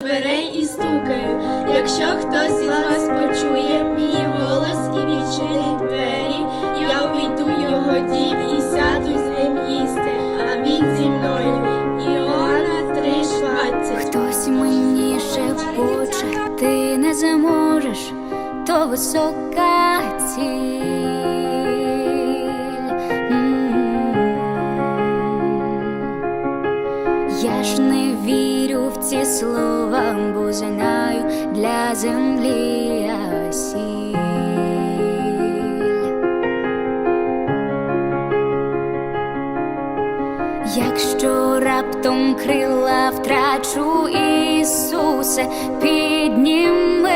дверей і стукаю. Якщо хтось із вас почує мій голос і відчинить двері, я увійду його дім і сяду з ним їсти, а він зі мною. Іоанна 3,16 Хтось мені шепоче, ти не зможеш, то висока ціль. Ці слова, бо знаю для землі я сіль. Якщо раптом крила втрачу, Ісусе, підніми.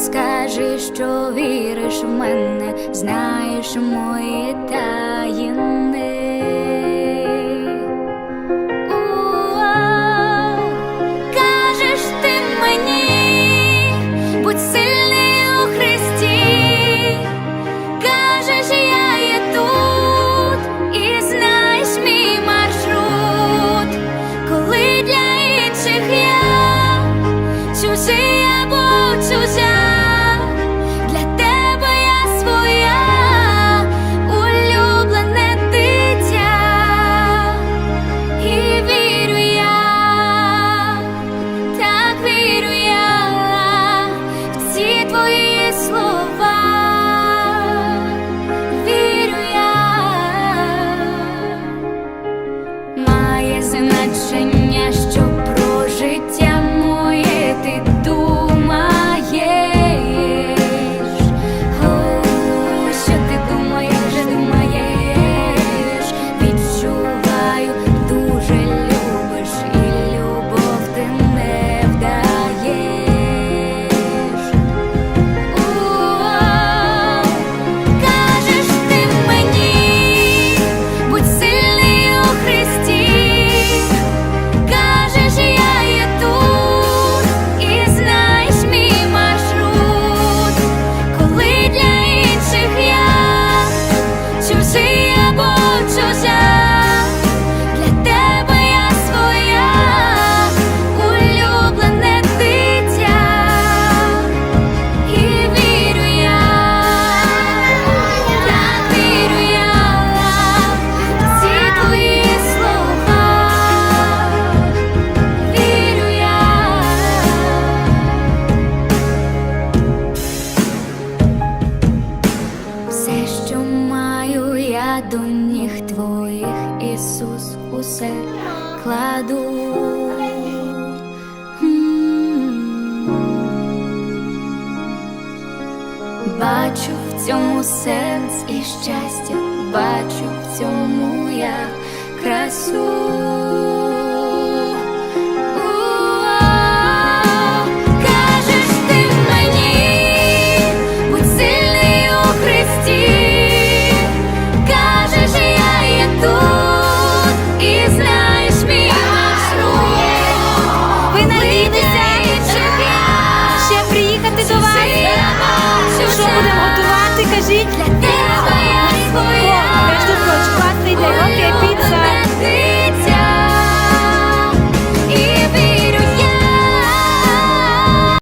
Скажи, що віриш в мене, знаєш мої таїни. До ніг твоїх, Ісус, усе кладу. Бачу в цьому сенс і щастя, бачу в цьому я красу. Готувати? Кажіть. Для тебе я своя. между прочим, класний день. Окей.